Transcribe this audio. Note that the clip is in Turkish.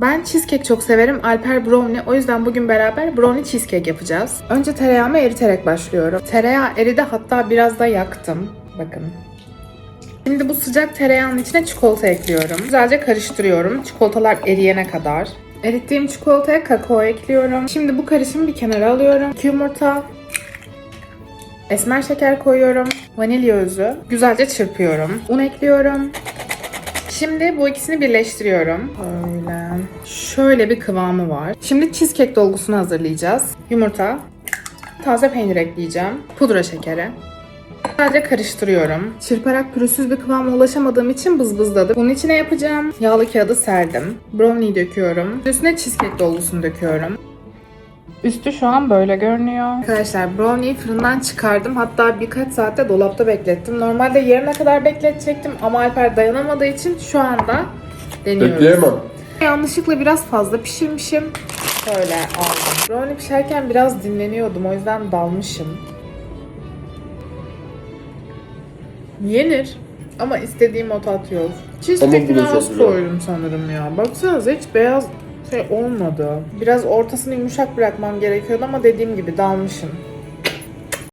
Ben cheesecake çok severim. Alper brownie. O yüzden bugün beraber brownie cheesecake yapacağız. Önce tereyağımı eriterek başlıyorum. Tereyağı eridi hatta biraz da yaktım. Bakın. Şimdi bu sıcak tereyağının içine çikolata ekliyorum. Güzelce karıştırıyorum. Çikolatalar eriyene kadar. Erittiğim çikolataya kakao ekliyorum. Şimdi bu karışımı bir kenara alıyorum. 2 yumurta, esmer şeker koyuyorum. Vanilya özü. Güzelce çırpıyorum. Un ekliyorum. Şimdi bu ikisini birleştiriyorum. Böyle. Şöyle bir kıvamı var. Şimdi cheesecake dolgusunu hazırlayacağız. Yumurta, taze peynir ekleyeceğim. Pudra şekeri. Sadece karıştırıyorum. Çırparak pürüzsüz bir kıvama ulaşamadığım için bızbızladı. Bunun içine yapacağım. Yağlı kağıdı serdim. Brownie döküyorum. Üstüne cheesecake dolgusunu döküyorum. Üstü şu an böyle görünüyor. Arkadaşlar brownie'yi fırından çıkardım. Hatta birkaç saatte dolapta beklettim. Normalde yarına kadar bekletecektim ama Alper dayanamadığı için şu anda deniyoruz. Bekleyemem. Yanlışlıkla biraz fazla pişirmişim. Şöyle aldım. Brownie pişerken biraz dinleniyordum. O yüzden dalmışım. Yenir. Ama istediğim o tat yok. Cheesecake'ini az koydum sanırım ya. Baksanıza hiç beyaz şey olmadı. Biraz ortasını yumuşak bırakmam gerekiyordu ama dediğim gibi dalmışım.